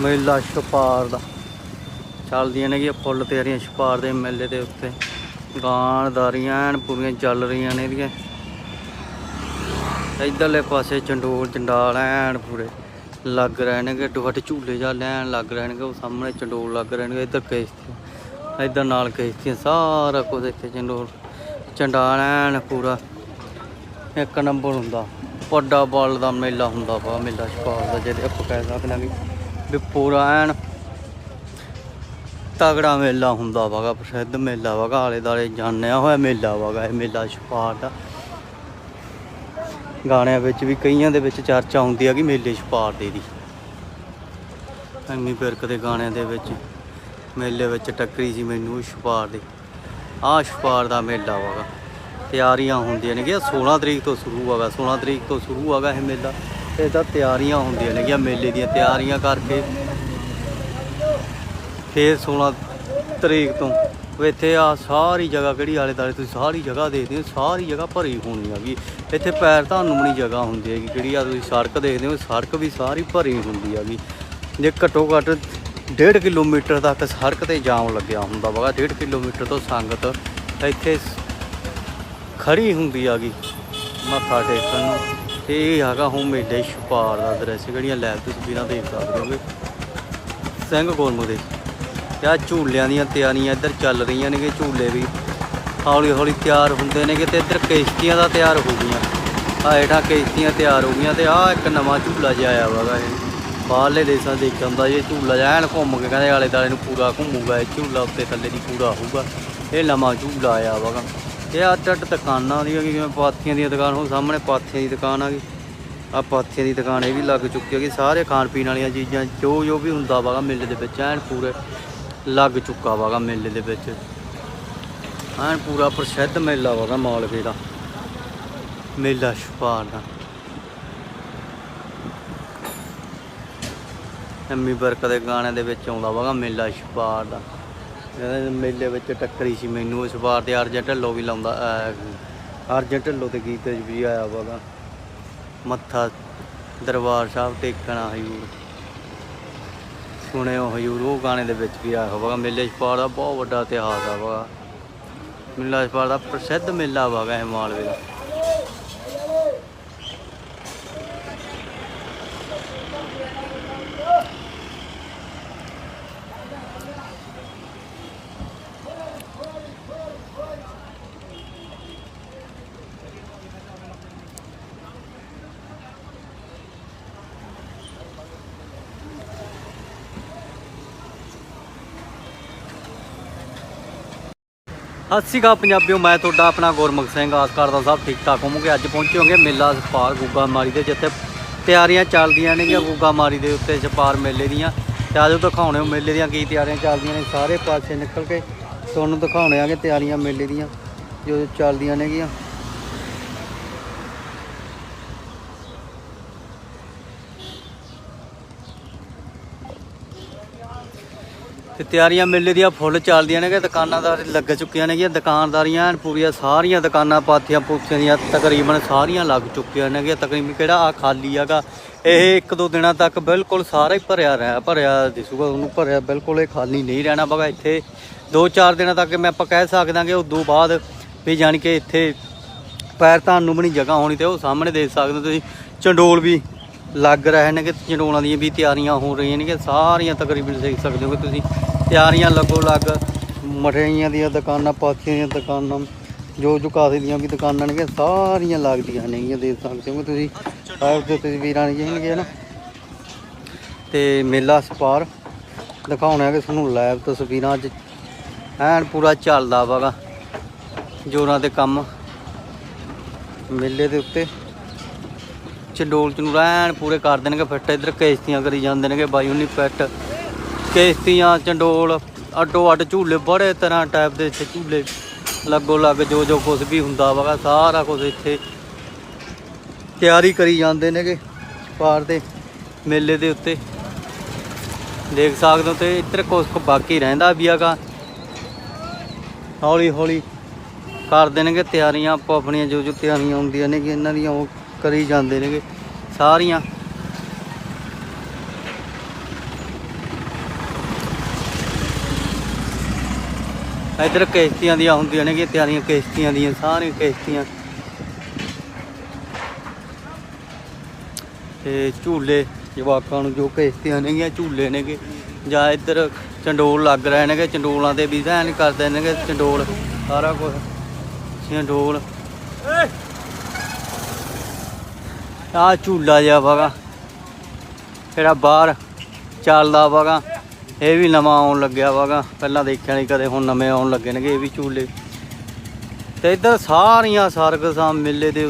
ਮੇਲਾ ਛਪਾਰ ਦਾ। ਚੱਲਦੀਆਂ ਨੇ ਫੁੱਲ ਤਿਆਰੀਆਂ ਛਪਾਰ ਦੇ ਮੇਲੇ ਦੇ ਉੱਤੇ। ਗਾਣਦਾਰੀਆਂ ਐਨ ਪੂਰੀਆਂ ਚੱਲ ਰਹੀਆਂ ਨੇ ਇਹਦੀਆਂ। ਇਧਰਲੇ ਪਾਸੇ ਚੰਡੋਲ ਚੰਡਾਲ ਐਨ ਪੂਰੇ ਲੱਗ ਰਹੇ ਨੇ ਕਿ ਝੂਲੇ ਜਾਂ ਲੈਣ ਲੱਗ ਰਹੇ ਨੇ ਉਹ ਸਾਹਮਣੇ ਚੰਡੋਲ ਲੱਗ ਰਹੇ ਨੇ ਇੱਧਰ ਕਿਸ਼ਤੀ ਇੱਧਰ ਨਾਲ ਕਿਸ਼ਤੀਆਂ। ਸਾਰਾ ਕੁਝ ਇੱਥੇ ਚੰਡੋਲ, ਚੰਡਾਲ ਐਨ ਪੂਰਾ ਇੱਕ ਨੰਬਰ ਹੁੰਦਾ। ਵੱਡਾ ਬਲ ਦਾ ਮੇਲਾ ਹੁੰਦਾ ਵਾ। ਮੇਲਾ ਛਪਾਰ ਦਾ। ਜਿਹਦੇ ਆਪਾਂ ਕਹਿ ਸਕਦੇ ਹਾਂ ਵੀ ਵੀ ਪੂਰਾ ਐਨ ਤਗੜਾ ਮੇਲਾ ਹੁੰਦਾ ਵਾਗਾ, ਪ੍ਰਸਿੱਧ ਮੇਲਾ ਵਾਗਾ, ਆਲੇ ਦਾਲੇ ਜਾਣਿਆ ਹੋਇਆ ਮੇਲਾ ਵਾਗਾ, ਇਹ ਮੇਲਾ ਛਪਾਰ ਦਾ ਗਾਣਿਆਂ ਵਿੱਚ ਵੀ ਕਈਆਂ ਦੇ ਵਿੱਚ ਚਰਚਾ ਹੁੰਦੀ ਆ ਕਿ ਮੇਲੇ ਛਪਾਰ ਦੇ ਦੀ ਐਮੀ ਬਿਰਕ ਦੇ ਗਾਣਿਆਂ ਦੇ ਵਿੱਚ, ਮੇਲੇ ਵਿੱਚ ਟੱਕਰੀ ਸੀ ਮੈਨੂੰ ਛਪਾਰ ਦੀ। ਆਹ ਛਪਾਰ ਦਾ ਮੇਲਾ ਵਾਗਾ। ਤਿਆਰੀਆਂ ਹੁੰਦੀਆਂ ਨੇ ਕਿ 16 ਤਰੀਕ ਤੋਂ ਸ਼ੁਰੂ ਹੈਗਾ 16 ਤਰੀਕ ਤੋਂ ਸ਼ੁਰੂ ਹੈਗਾ ਇਹ ਮੇਲਾ। ਇਹ ਤਾਂ ਤਿਆਰੀਆਂ ਹੁੰਦੀਆਂ ਨੇ ਕਿ ਮੇਲੇ ਦੀਆਂ, ਤਿਆਰੀਆਂ ਕਰਕੇ। ਫਿਰ 16 ਤਰੀਕ ਤੋਂ ਇੱਥੇ ਆ ਸਾਰੀ ਜਗ੍ਹਾ, ਕਿਹੜੀ ਆਲੇ ਦਾਲੇ ਤੁਸੀਂ ਸਾਰੀ ਜਗ੍ਹਾ ਦੇਖਦੇ ਹੋ, ਸਾਰੀ ਜਗ੍ਹਾ ਭਰੀ ਹੋਣੀ ਹੈਗੀ। ਇੱਥੇ ਪੈਰ ਤੁਹਾਨੂੰ ਨਹੀਂ ਜਗ੍ਹਾ ਹੁੰਦੀ ਹੈਗੀ, ਕਿਹੜੀ ਆ ਤੁਸੀਂ ਸੜਕ ਦੇਖਦੇ ਹੋ, ਸੜਕ ਵੀ ਸਾਰੀ ਭਰੀ ਹੁੰਦੀ ਹੈਗੀ। ਜੇ ਘੱਟੋ ਘੱਟ 1.5 ਕਿਲੋਮੀਟਰ ਤੱਕ ਸੜਕ ਤੇ ਜਾਮ ਲੱਗਿਆ ਹੁੰਦਾ ਵਗਾ 1.5 ਕਿਲੋਮੀਟਰ ਤੋਂ ਸੰਗਤ ਇੱਥੇ ਖੜੀ ਹੁੰਦੀ ਹੈਗੀ, ਮੱਥਾ ਟੇਕਣ ਨੂੰ। ਤੇ ਇਹ ਹੈਗਾ ਹੁਣ ਮੇਲੇ ਛਪਾਰ ਦਾ ਦ੍ਰਿਸ਼ ਜਿਹੜੀਆਂ ਲੈਬ ਤਸਵੀਰਾਂ ਦੇਖ ਸਕਦੇ ਹੋਗੇ। ਸਿੰਘ ਗੁਰਮੁਖ ਦੇ। ਤੇ ਆਹ ਝੂਲਿਆਂ ਦੀਆਂ ਤਿਆਰੀਆਂ ਇੱਧਰ ਚੱਲ ਰਹੀਆਂ ਨੇ ਕਿ ਝੂਲੇ ਵੀ। ਹੌਲੀ ਹੌਲੀ ਤਿਆਰ ਹੁੰਦੇ ਨੇ ਕਿ ਤੇ ਇੱਧਰ ਕਿਸ਼ਤੀਆਂ ਦਾ ਤਿਆਰ ਹੋ ਗਈਆਂ। ਆ ਹੇਠਾਂ ਕਿਸ਼ਤੀਆਂ ਤਿਆਰ ਹੋ ਗਈਆਂ ਤੇ ਆਹ ਇੱਕ ਨਵਾਂ ਝੂਲਾ ਜਿਹਾ ਆਇਆ ਵਾਗਾ ਇਹ। ਬਾਹਰਲੇ ਦੇਸ਼ਾਂ ਦੇ ਦੇਖਣ ਦਾ ਇਹ ਝੂਲਾ ਜਿਹਾ, ਐਨ ਘੁੰਮ ਕੇ ਕਹਿੰਦੇ ਆਲੇ ਦਾਲੇ ਨੂੰ ਪੂਰਾ ਘੁੰਮੂਗਾ, ਇਹ ਝੂਲਾ ਉੱਤੇ ਥੱਲੇ ਦੀ ਪੂਰਾ ਹੋਊਗਾ। ਇਹ ਨਵਾਂ ਝੂਲਾ ਆਇਆ ਵਾਗਾ ਇਹ ਅੱਡ ਅੱਡ ਦੁਕਾਨਾਂ ਦੀਆਂ ਜਿਵੇਂ ਪਾਥੀਆਂ ਦੀਆਂ ਦੁਕਾਨ ਹੋ ਸਾਹਮਣੇ ਪਾਥੀਆਂ ਦੀ ਦੁਕਾਨ ਆ ਗਈ। ਆ ਪਾਥੀਆਂ ਦੀ ਦੁਕਾਨ ਇਹ ਵੀ ਲੱਗ ਚੁੱਕੀ ਹੈਗੀ ਸਾਰੇ ਖਾਣ ਪੀਣ ਵਾਲੀਆਂ ਚੀਜ਼ਾਂ, ਜੋ ਜੋ ਵੀ ਹੁੰਦਾ ਵਾਗਾ ਮੇਲੇ ਦੇ ਵਿੱਚ, ਐਨ ਪੂਰੇ ਲੱਗ ਚੁੱਕਾ ਵਾਗਾ ਮੇਲੇ ਦੇ ਵਿੱਚ। ਐਨ ਪੂਰਾ ਪ੍ਰਸਿੱਧ ਮੇਲਾ ਵਾਗਾ ਮਾਲਵੇ ਦਾ। ਮੇਲਾ ਛਪਾਰ ਦਾ। ਐਮੀ ਬਰਕ ਦੇ ਗਾਣੇ ਦੇ ਵਿੱਚ ਆਉਂਦਾ ਵਾਗਾ ਮੇਲਾ ਛਪਾਰ ਦਾ। ਇਹਦੇ ਮੇਲੇ ਵਿੱਚ ਟੱਕਰੀ ਸੀ ਮੈਨੂੰ ਇਸ ਵਾਰ ਤੇ ਅਰਜਨ ਢੱਲੋ ਵੀ ਲਾਉਂਦਾ ਅਹ, ਅਰਜਨ ਢੱਲੋ ਤੇ ਗੀਤ ਵੀ ਆਇਆ ਵਾਗਾ ਮੱਥਾ ਦਰਬਾਰ ਸਾਹਿਬ ਟੇਕਣਾ ਹਯੂਰ ਸੁਣਿਓ ਹਜੂਰ ਉਹ ਗਾਣੇ ਦੇ ਵਿੱਚ ਵੀ ਆਇਆ ਹੋਵੇਗਾ ਮੇਲੇ ਛਪਾਰ ਦਾ ਬਹੁਤ ਵੱਡਾ ਇਤਿਹਾਸ ਆ ਵਾ ਮੇਲਾ ਛਪਾਰ ਦਾ ਪ੍ਰਸਿੱਧ ਮੇਲਾ ਵਾਗਾ ਇਹ ਮਾਲਵੇ ਦਾ ਸਤਿ ਸ਼੍ਰੀ ਅਕਾਲ ਪੰਜਾਬੀਓ, ਮੈਂ ਤੁਹਾਡਾ ਆਪਣਾ ਗੁਰਮੁਖ ਸਿੰਘ, ਆਸ ਕਰਦਾ ਸਭ ਠੀਕ ਠਾਕ ਹੋਵੋਗੇ? ਅੱਜ ਪਹੁੰਚੇ ਹੋਗੇ ਮੇਲਾ ਸਪਾਰ ਗੁੱਗਾ ਮਾਰੀ ਦੇ, ਜਿੱਥੇ ਤਿਆਰੀਆਂ ਚੱਲਦੀਆਂ ਨੇਗੀਆਂ ਗੁੱਗਾ ਮਾਰੀ ਦੇ ਉੱਤੇ, ਸਪਾਰ ਮੇਲੇ ਦੀਆਂ। ਤੇ ਆਜੋ ਦਿਖਾਉਣੇ ਮੇਲੇ ਦੀਆਂ ਕੀ ਤਿਆਰੀਆਂ ਚੱਲਦੀਆਂ ਨੇ। ਸਾਰੇ ਪਾਸੇ ਨਿਕਲ ਕੇ ਤੁਹਾਨੂੰ ਦਿਖਾਉਣੇ ਆਗੇ ਤਿਆਰੀਆਂ ਮੇਲੇ ਦੀਆਂ, ਜੋ ਚੱਲਦੀਆਂ ਨੇਗੀਆਂ। ਤੇ ਤਿਆਰੀਆਂ ਮੇਲੇ ਦੀਆਂ ਫੁੱਲ ਚੱਲਦੀਆਂ ਨੇ ਕਿ ਦੁਕਾਨਾਂਦਾਰ ਲੱਗ ਚੁੱਕੀਆਂ ਨੇਗੀਆਂ, ਦੁਕਾਨਦਾਰੀਆਂ ਪੂਰੀਆਂ, ਸਾਰੀਆਂ ਦੁਕਾਨਾਂ ਪਾਥੀਆਂ ਪੂਥੀਆਂ ਦੀਆਂ ਤਕਰੀਬਨ ਸਾਰੀਆਂ ਲੱਗ ਚੁੱਕੀਆਂ ਨੇ ਨੇਗੀਆਂ। ਤਕਰੀਬਨ ਕਿਹੜਾ ਆ ਖਾਲੀ ਹੈਗਾ, ਇਹ ਇੱਕ ਦੋ ਦਿਨਾਂ ਤੱਕ ਬਿਲਕੁਲ ਸਾਰਾ ਹੀ ਭਰਿਆ ਰਹਿ, ਭਰਿਆ ਦਿਸੂਗਾ, ਉਹਨੂੰ ਭਰਿਆ ਬਿਲਕੁਲ ਇਹ ਖਾਲੀ ਨਹੀਂ ਰਹਿਣਾ ਬਗਾ ਇੱਥੇ। ਦੋ ਚਾਰ ਦਿਨਾਂ ਤੱਕ ਮੈਂ ਆਪਾਂ ਕਹਿ ਸਕਦਾ ਕਿ ਉਦੋਂ ਬਾਅਦ ਵੀ ਜਾਣੀ ਕਿ ਇੱਥੇ ਪੈਰ ਤੁਹਾਨੂੰ ਵੀ ਨਹੀਂ ਜਗ੍ਹਾ ਹੋਣੀ ਤੇ ਉਹ ਸਾਹਮਣੇ ਦੇਖ ਸਕਦੇ ਹੋ ਤੁਸੀਂ, ਚੰਡੋਲ ਵੀ ਲੱਗ ਰਹੇ ਨੇ ਕਿ ਚੰਡੋਲਾਂ ਦੀਆਂ ਵੀ ਤਿਆਰੀਆਂ ਹੋ ਰਹੀਆਂ ਨੇ ਕਿ ਸਾਰੀਆਂ ਤਕਰੀਬਨ ਦੇਖ ਸਕਦੇ ਹੋ ਕਿ ਤੁਸੀਂ। ਤਿਆਰੀਆਂ ਲੱਗੋ ਲੱਗ। ਮਠਿਆਈਆਂ ਦੀਆਂ ਦੁਕਾਨਾਂ, ਪਾਥੀਆਂ ਦੀਆਂ ਦੁਕਾਨਾਂ, ਜੋ ਜੋ ਕਾਸੇ ਦੀਆਂ ਵੀ ਦੁਕਾਨਾਂ ਨੇ, ਸਾਰੀਆਂ ਲੱਗਦੀਆਂ ਨੇਗੀਆਂ ਦੇਖ ਸਕਦੇ ਹੋ। ਤੁਸੀਂ ਆਪ 'ਤੇ ਤਸਵੀਰਾਂ ਨੇ ਜਿਹੜੀਆਂ ਨਾ। ਤੇ ਮੇਲਾ ਸਪਾਰ ਦਿਖਾਉਣਾ ਕਿ ਤੁਹਾਨੂੰ ਲਾਈਵ ਤਸਵੀਰਾਂ ਅੱਜ ਐਨ ਪੂਰਾ ਚੱਲਦਾ ਵਾਗਾ ਜੋਰਾਂ ਤੇ ਕੰਮ। ਮੇਲੇ ਦੇ ਉੱਤੇ ਚੰਡੋਲ ਚਨੂਰਾ ਐਨ ਪੂਰੇ ਕਰ ਦੇਣਗੇ ਫਿੱਟ ਇੱਧਰ ਕਿਸ਼ਤੀਆਂ ਕਰੀ ਜਾਂਦੇ ਨੇਗੇ, ਬਾਈ ਉਨੀ ਫਿੱਟ ਕਿਸ਼ਤੀਆਂ, ਚੰਡੋਲ, ਅੱਡੋ ਅੱਡ ਝੂਲੇ ਬੜੇ ਤਰ੍ਹਾਂ ਟਾਈਪ ਦੇ ਇੱਥੇ ਝੂਲੇ ਲੱਗੋ ਲੱਗ ਜੋ ਜੋ ਕੁਝ ਵੀ ਹੁੰਦਾ ਵਾਗਾ ਸਾਰਾ ਕੁਝ ਇੱਥੇ ਤਿਆਰੀ ਕਰੀ ਜਾਂਦੇ ਨੇਗੇ ਪਾਰ ਦੇ ਮੇਲੇ ਦੇ ਉੱਤੇ। ਦੇਖ ਸਕਦੇ ਹੋ ਤੇ ਇੱਧਰ ਕੁਝ ਕੁ ਬਾਕੀ ਰਹਿੰਦਾ ਵੀ ਹੈਗਾ। ਹੌਲੀ ਹੌਲੀ ਕਰ ਦੇਣਗੇ ਤਿਆਰੀਆਂ, ਆਪੋ ਆਪਣੀਆਂ ਜੋ ਜੋ ਤਿਆਰੀਆਂ ਹੁੰਦੀਆਂ ਨੇ ਕਿ ਇਹਨਾਂ ਦੀਆਂ ਉਹ ਕਰੀ ਜਾਂਦੇ ਨੇਗੇ। ਸਾਰੀਆਂ ਇੱਧਰ ਕਿਸ਼ਤੀਆਂ ਦੀਆਂ ਹੁੰਦੀਆਂ ਨੇ ਤਿਆਰੀਆਂ ਕਿਸ਼ਤੀਆਂ ਦੀਆਂ, ਸਾਰੀਆਂ ਕਿਸ਼ਤੀਆਂ। ਤੇ ਝੂਲੇ ਜਵਾਕਾਂ ਨੂੰ ਜੋ ਕਿਸ਼ਤੀਆਂ ਨੇਗੀਆਂ, ਝੂਲੇ ਨੇਗੇ। ਜਾਂ ਇੱਧਰ ਚੰਡੋਲ ਲੱਗ ਰਹੇ ਨੇਗੇ, ਚੰਡੋਲਾਂ ਤੇ ਵੀ ਐਨ ਕਰਦੇ ਨੇਗੇ, ਚੰਡੋਲ ਸਾਰਾ ਕੁਝ ਚੰਡੋਲ। ਆ ਝੂਲਾ ਜਿਹਾ ਵਗਾ। ਜਿਹੜਾ ਬਾਹਰ ਚੱਲਦਾ ਵਗਾ। ਇਹ ਵੀ ਨਵਾਂ ਆਉਣ ਲੱਗਿਆ ਵਗਾ। ਪਹਿਲਾਂ ਦੇਖਿਆ ਨਹੀਂ ਕਦੇ, ਹੁਣ ਨਵੇਂ ਆਉਣ ਲੱਗੇ ਨੇਗੇ, ਇਹ ਵੀ ਝੂਲੇ। ਤੇ ਇੱਧਰ ਸਾਰੀਆਂ ਸਰਗਸਾਂ ਮੇਲੇ ਦੇ